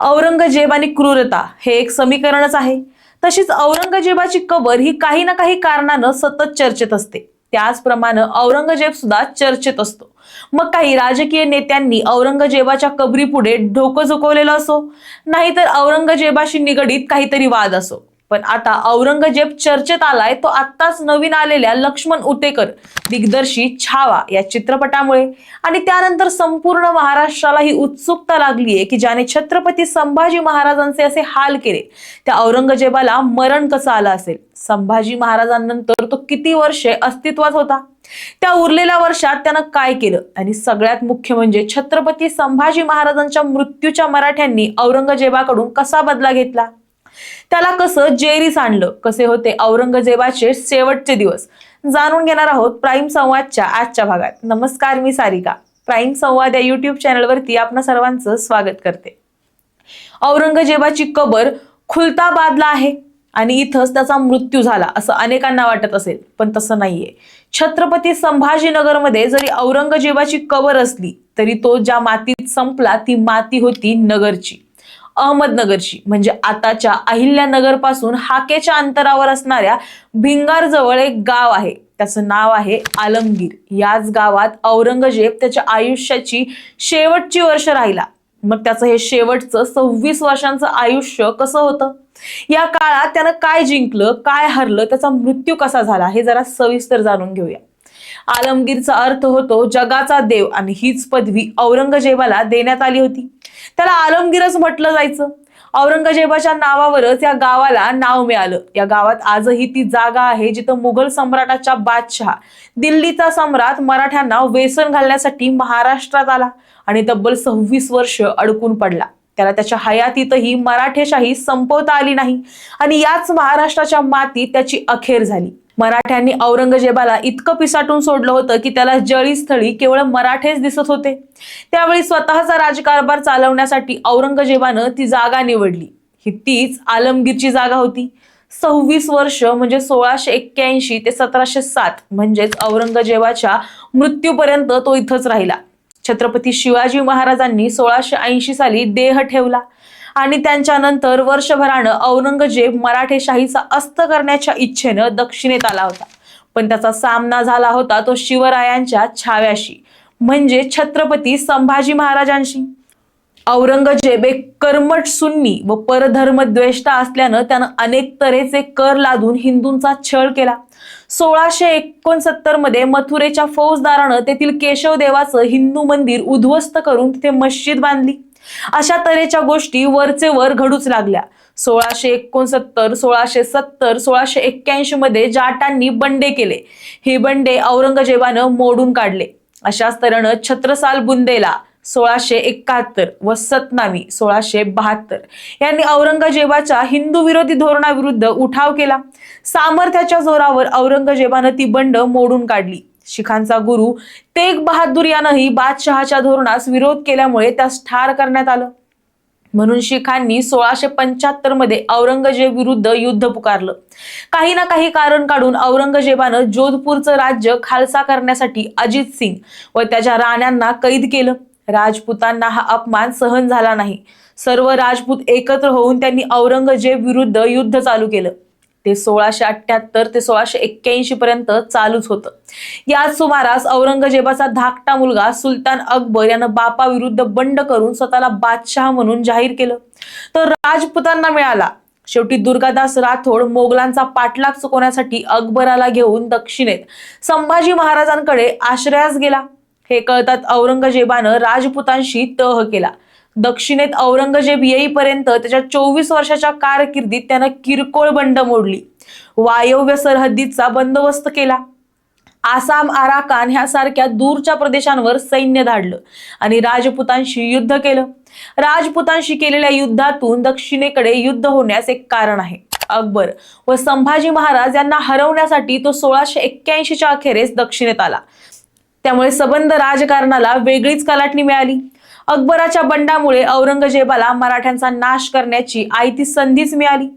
औरंगजेब आणि क्रूरता हे एक समीकरणच आहे. तशीच औरंगजेबाची कबर ही काही ना काही कारणानं सतत चर्चेत असते. त्याचप्रमाणे औरंगजेब सुद्धा चर्चेत असतो. मग काही राजकीय नेत्यांनी औरंगजेबाच्या कबरीपुढे डोकं झुकवलेलं असो नाहीतर औरंगजेबाशी निगडीत काहीतरी वाद असो. पण आता औरंगजेब चर्चेत आलाय तो आत्ताच नवीन आलेल्या लक्ष्मण उतेकर दिग्दर्शी छावा या चित्रपटामुळे. आणि त्यानंतर संपूर्ण महाराष्ट्राला ही उत्सुकता लागलीये की ज्याने छत्रपती संभाजी महाराजांचे असे हाल केले त्या औरंगजेबाला मरण कसं आलं असेल? संभाजी महाराजांनंतर तो किती वर्षे अस्तित्वात होता? त्या उरलेल्या वर्षात त्यानं काय केलं? आणि सगळ्यात मुख्य म्हणजे छत्रपती संभाजी महाराजांच्या मृत्यूच्या मराठ्यांनी औरंगजेबाकडून कसा बदला घेतला? त्याला कसं जेरीस आणलं? कसे होते? औरंगजेबाचे शेवटचे दिवस. जाणून घेणार आहोत प्राईम संवादच्या आजच्या भागात. नमस्कार मी सारिका. प्राईम संवाद या युट्यूब चॅनलवरती आपणा सर्वांचं स्वागत करते. औरंगजेबाची कबर खुलताबादला आहे आणि इथंच त्याचा मृत्यू झाला असं अनेकांना वाटत असेल पण तसं नाहीये. छत्रपती संभाजीनगरमध्ये जरी औरंगजेबाची कबर असली तरी तो ज्या मातीत संपला ती माती होती नगरची. अहमदनगरची म्हणजे आताच्या अहिल्यानगरपासून हाकेच्या अंतरावर असणाऱ्या भिंगार जवळ एक गाव आहे. त्याचं नाव आहे आलमगीर. याच गावात औरंगजेब त्याच्या आयुष्याची शेवटची वर्ष राहिला. मग त्याचं हे शेवटचं सव्वीस वर्षांचं आयुष्य कसं होतं? या काळात त्यानं काय जिंकलं काय हरलं त्याचा मृत्यू कसा झाला हे जरा सविस्तर जाणून घेऊया. आलमगीरचा अर्थ होतो जगाचा देव आणि हीच पदवी औरंगजेबाला देण्यात आली होती. त्याला आलमगीरच म्हटलं जायचं. औरंगजेबाच्या नावावरच या गावाला नाव मिळालं. या गावात आजही ती जागा आहे जिथं मुघल सम्राटाच्या बादशहा दिल्लीचा सम्राट मराठ्यांना वेसन घालण्यासाठी महाराष्ट्रात आला आणि तब्बल सव्वीस वर्ष अडकून पडला. त्याला त्याच्या हयातीतही मराठेशाही संपवता आली नाही आणि याच महाराष्ट्राच्या मातीत त्याची अखेर झाली. मराठ्यांनी औरंगजेबाला इतकं पिसाटून सोडलं होतं की त्याला जळीस्थळी केवळ मराठेच दिसत होते. त्यावेळी स्वतःचा राजकारभार चालवण्यासाठी औरंगजेबानं ती जागा निवडली. ही तीच आलमगीरची जागा होती. सव्वीस वर्ष म्हणजे सोळाशे एक्क्याऐंशी ते सतराशे सात म्हणजेच औरंगजेबाच्या मृत्यूपर्यंत तो इथंच राहिला. छत्रपती शिवाजी महाराजांनी सोळाशे ऐंशी साली देह ठेवला. आणि त्यांच्यानंतर वर्षभरानं औरंगजेब मराठेशाहीचा अस्त करण्याच्या इच्छेनं दक्षिणेत आला होता. पण त्याचा सामना झाला होता तो शिवरायांच्या छाव्याशी म्हणजे छत्रपती संभाजी महाराजांशी. औरंगजेब एक कर्मट सुन्नी व परधर्मद्वेष्टा असल्यानं त्यानं अनेक तऱ्हेचे कर लादून हिंदूंचा छळ केला. सोळाशे एकोणसत्तरमध्ये मथुरेच्या फौजदारानं तेथील केशवदेवाचं हिंदू मंदिर उद्ध्वस्त करून तिथे मस्जिद बांधली. अशा तऱ्हेच्या गोष्टी वरचे वर घडूच लागल्या. सोळाशे एकोणसत्तर सोळाशे सत्तर सोळाशे एक्क्याऐंशी मध्ये जाटांनी बंडे केले. हे बंडे औरंगजेबानं मोडून काढले. अशाच तऱ्हेनं छत्रसाल बुंदेला सोळाशे एकाहत्तर व सतनामी सोळाशे बहात्तर यांनी औरंगजेबाच्या हिंदू विरोधी धोरणाविरुद्ध उठाव केला. सामर्थ्याच्या जोरावर औरंगजेबानं ती बंड मोडून काढली. शिखांचा गुरु तेग बहादूर यानंही बादशहाच्या धोरणास विरोध केल्यामुळे त्यास ठार करण्यात आलं. म्हणून शिखांनी सोळाशे पंच्याहत्तरमध्ये औरंगजेब विरुद्ध युद्ध पुकारलं. काही ना काही कारण काढून औरंगजेबानं जोधपूरचं राज्य खालसा करण्यासाठी अजित सिंग व त्याच्या राण्यांना कैद केलं. राजपुतांना हा अपमान सहन झाला नाही. सर्व राजपूत एकत्र होऊन त्यांनी औरंगजेब विरुद्ध युद्ध चालू केलं. ते सोळाशे अठ्ठ्याहत्तर ते सोळाशे एक्क्याऐंशी पर्यंत चालूच होतं. याच सुमारास औरंगजेबाचा धाकटा मुलगा सुलतान अकबर यानं बापा विरुद्ध बंड करून स्वतःला बादशहा म्हणून जाहीर केलं. तर राजपुतांना मिळाला. शेवटी दुर्गादास राठोड मोगलांचा पाठलाग चुकवण्यासाठी अकबराला घेऊन दक्षिणेत संभाजी महाराजांकडे आश्रयास गेला. हे कळतात औरंगजेबानं राजपुतांशी तह केला. दक्षिणेत औरंगजेब येईपर्यंत त्याच्या चोवीस वर्षाच्या कारकिर्दीत त्यानं किरकोळ बंड मोडली. वायव्य सरहद्दीचा बंदोबस्त केला. आसाम आराकान ह्यासारख्या दूरच्या प्रदेशांवर सैन्य धाडलं आणि राजपुतांशी युद्ध केलं. राजपुतांशी केलेल्या युद्धातून दक्षिणेकडे युद्ध होण्यास एक कारण आहे. अकबर व संभाजी महाराज यांना हरवण्यासाठी तो सोळाशे एक्क्याऐंशीच्या अखेरीस दक्षिणेत आला. त्यामुळे सबंध राजकारणाला वेगळीच कलाटणी मिळाली. अकबराच्या बंडामुळे औरंगजेबाला मराठ्यांचा नाश करण्याची आयती संधीच मिळाली.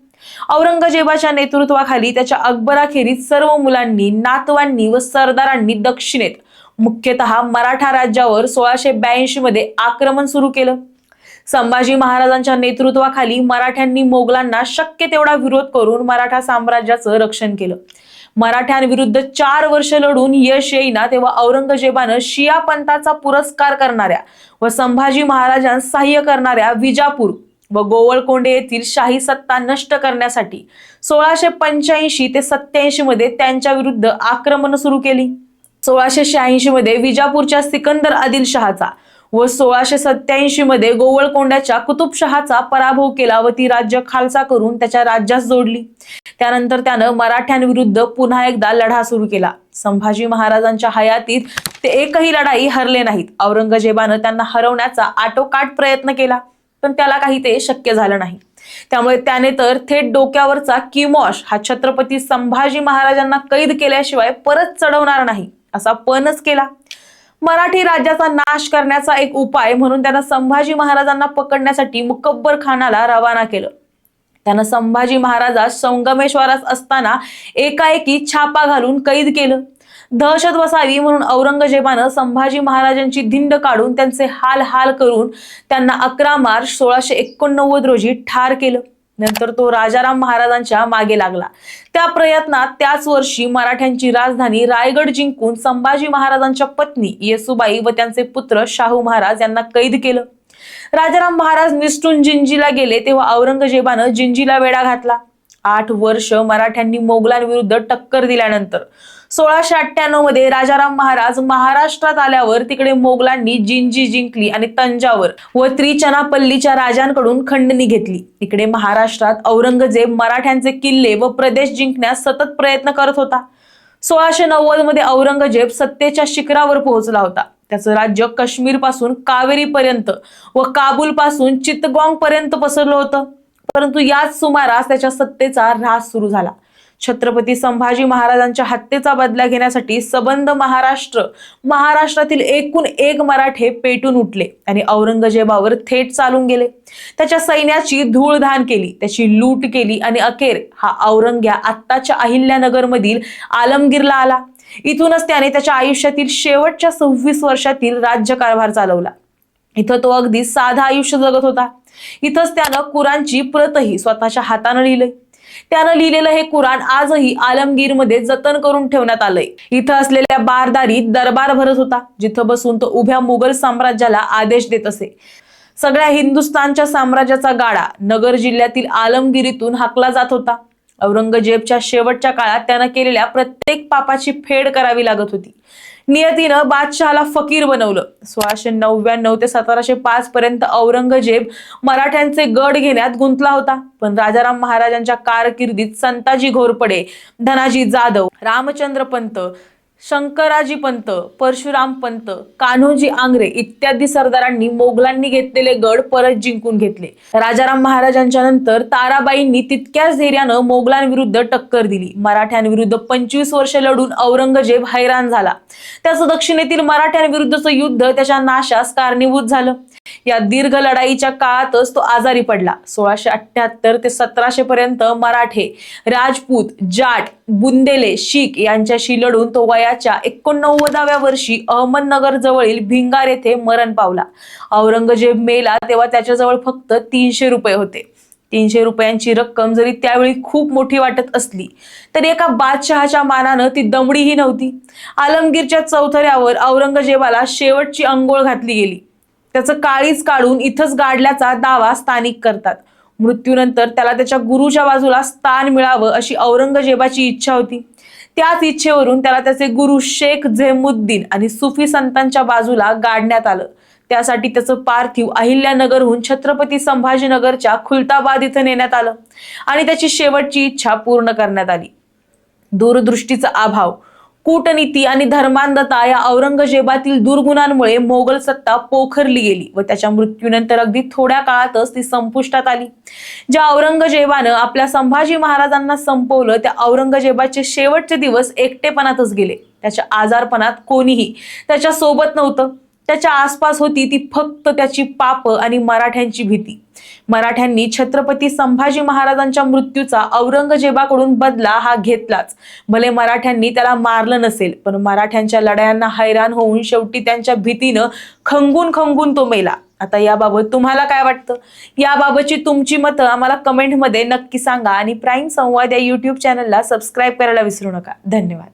औरंगजेबाच्या नेतृत्वाखाली त्याच्या अकबराखेरीज सर्व मुलांनी नातवांनी व सरदारांनी दक्षिणेत मुख्यतः मराठा राज्यावर सोळाशे ब्याऐंशी मध्ये आक्रमण सुरू केलं. संभाजी महाराजांच्या नेतृत्वाखाली मराठ्यांनी मोगलांना शक्य तेवढा विरोध करून मराठा साम्राज्याचं रक्षण केलं. मराठ्यांविरुद्ध चार वर्ष लढून यश येईना तेव्हा औरंगजेबानं शिया पंथाचा पुरस्कार करणाऱ्या व संभाजी महाराजांस सहाय्य करणाऱ्या विजापूर व गोवळकोंडे येथील शाही सत्ता नष्ट करण्यासाठी सोळाशे पंच्याऐंशी ते सत्याऐंशी मध्ये त्यांच्या विरुद्ध आक्रमण सुरू केली. सोळाशे शहाऐंशी मध्ये विजापूरच्या सिकंदर आदिलशहाचा व सोळाशे सत्याऐंशी मध्ये गोवळकोंड्याच्या कुतुबशहाचा पराभव केला व ती राज्य खालसा करून त्याच्या राज्यास जोडली. त्यानंतर त्यानं मराठ्यांविरुद्ध पुन्हा एकदा लढा सुरू केला. संभाजी महाराजांच्या हयातीत ते एकही लढाई हरले नाहीत. औरंगजेबानं त्यांना हरवण्याचा आटोकाट प्रयत्न केला पण त्याला काही ते शक्य झालं नाही. त्यामुळे त्याने तर थेट डोक्यावरचा किमॉश हा छत्रपती संभाजी महाराजांना कैद केल्याशिवाय परत चढवणार नाही असा पणच केला. मराठी राज्याचा नाश करण्याचा एक उपाय म्हणून त्यानं संभाजी महाराजांना पकडण्यासाठी मुकब्बर खानाला रवाना केलं. त्यानं संभाजी महाराजास संगमेश्वरास असताना एकाएकी छापा घालून कैद केलं. दहशत बसावी म्हणून औरंगजेबानं संभाजी महाराजांची धिंड काढून त्यांचे हाल हाल करून त्यांना अकरा मार्च सोळाशे एकोणनव्वद रोजी ठार केलं. नंतर तो राजाराम महाराजांच्या मागे लागला. त्या प्रयत्नात त्याच वर्षी मराठ्यांची राजधानी रायगड जिंकून संभाजी महाराजांच्या पत्नी येसुबाई व त्यांचे पुत्र शाहू महाराज यांना कैद केलं. राजाराम महाराज निष्ठून जिंजीला गेले तेव्हा औरंगजेबानं जिंजीला वेढा घातला. आठ वर्ष मराठ्यांनी मोगलांविरुद्ध टक्कर दिल्यानंतर सोळाशे अठ्ठ्याण्णवमध्ये राजाराम महाराज महाराष्ट्रात आल्यावर तिकडे मोगलांनी जिंजी जिंकली आणि तंजावर व त्रिचनापल्लीच्या राजांकडून खंडणी घेतली. इकडे महाराष्ट्रात औरंगजेब मराठ्यांचे किल्ले व प्रदेश जिंकण्यास सतत प्रयत्न करत होता. सोळाशे नव्वदमध्ये औरंगजेब सत्तेच्या शिखरावर पोहोचला होता. त्याचं राज्य काश्मीरपासून कावेरी पर्यंत व काबूल पासून चित्तगॉंग पर्यंत पसरलं होतं. परंतु याच सुमारास त्याच्या सत्तेचा ऱ्हास सुरू झाला. छत्रपती संभाजी महाराजांच्या हत्येचा बदला घेण्यासाठी सबंध महाराष्ट्र महाराष्ट्रातील एकूण एक मराठे पेटून उठले आणि औरंगजेबावर थेट चालून गेले. त्याच्या सैन्याची धूळधान केली त्याची लूट केली आणि अखेर हा औरंग्या आत्ताच्या अहिल्यानगरमधील आलमगीरला आला. इथूनच त्याने त्याच्या आयुष्यातील शेवटच्या सव्वीस वर्षातील राज्यकारभार चालवला. इथं तो अगदी साधा आयुष्य जगत होता. इथंच त्यानं कुरांची प्रतही स्वतःच्या हातानं लिहिलंय. त्यानं लिहिलेलं हे कुराण आजही आलमगीरमध्ये जतन करून ठेवण्यात आलंय. इथं असलेल्या बारदारीत दरबार भरत होता जिथं बसून तो उभ्या मुघल साम्राज्याला आदेश देत असे. सगळ्या हिंदुस्थानच्या साम्राज्याचा गाडा नगर जिल्ह्यातील आलमगिरीतून हाकला जात होता. औरंगजेबच्या शेवटच्या काळात त्यानं केलेल्या प्रत्येक पापाची फेड करावी लागत होती. नियतीनं बादशहाला फकीर बनवलं. सोळाशे नव्याण्णव ते सतराशे पाच पर्यंत औरंगजेब मराठ्यांचे गड घेण्यात गुंतला होता. पण राजाराम महाराजांच्या कारकिर्दीत संताजी घोरपडे धनाजी जाधव रामचंद्र पंत शंकराजी पंत परशुराम पंत कान्होजी आंग्रे इत्यादी सरदारांनी मोगलांनी घेतलेले गड परत जिंकून घेतले. राजाराम महाराजांच्या नंतर ताराबाईंनी तितक्याच धैर्यानं मोगलांविरुद्ध टक्कर दिली. मराठ्यांविरुद्ध पंचवीस वर्ष लढून औरंगजेब हैराण झाला. त्याचं दक्षिणेतील मराठ्यांविरुद्धचं युद्ध त्याच्या नाशास कारणीभूत झालं. या दीर्घ लढाईच्या काळातच तो आजारी पडला. सोळाशे अठ्याहत्तर ते सतराशे पर्यंत मराठे राजपूत जाट बुंदेले शीख यांच्याशी लढून तो वयाच्या एकोणनव्वदाव्या वर्षी अहमदनगर जवळील भिंगार येथे मरण पावला. औरंगजेब मेला तेव्हा त्याच्याजवळ फक्त तीनशे रुपये होते. तीनशे रुपयांची रक्कम जरी त्यावेळी खूप मोठी वाटत असली तरी एका बादशहाच्या मानानं ती दमडीही नव्हती. आलमगीरच्या चौथऱ्यावर औरंगजेबाला शेवटची अंघोळ घातली गेली. त्याचं काळीच काढून इथंच गाडल्याचा दावा स्थानिक करतात. मृत्यूनंतर त्याला त्याच्या गुरुच्या बाजूला स्थान मिळावं अशी औरंगजेबाची इच्छा होती. त्याच इच्छेवरून त्याला त्याचे गुरु शेख झेमुद्दीन आणि सुफी संतांच्या बाजूला गाडण्यात आलं. त्यासाठी त्याचं पार्थिव अहिल्यानगरहून छत्रपती संभाजीनगरच्या खुलताबाद इथं नेण्यात आलं आणि त्याची शेवटची इच्छा पूर्ण करण्यात आली. दूरदृष्टीचा अभाव कूटनीती आणि धर्मांधता या औरंगजेबातील दुर्गुणांमुळे मोगल सत्ता पोखरली गेली व त्याच्या मृत्यूनंतर अगदी थोड्या काळातच ती संपुष्टात आली. ज्या औरंगजेबानं आपल्या संभाजी महाराजांना संपवलं त्या औरंगजेबाचे शेवटचे दिवस एकटेपणातच गेले. त्याच्या आजारपणात कोणीही त्याच्या सोबत नव्हतं. त्याच्या आसपास होती ती फक्त त्याची पाप आणि मराठ्यांची भीती. मराठ्यांनी छत्रपती संभाजी महाराजांच्या मृत्यूचा औरंगजेबाकडून बदला हा घेतलाच. भले मराठ्यांनी त्याला मारलं नसेल पण मराठ्यांच्या लढायांना हैराण होऊन शेवटी त्यांच्या भीतीनं खंगून खंगून तो मेला. आता याबाबत तुम्हाला काय वाटतं? याबाबतची तुमची मतं आम्हाला कमेंटमध्ये नक्की सांगा आणि प्राईम संवाद या युट्यूब चॅनलला सबस्क्राईब करायला विसरू नका. धन्यवाद.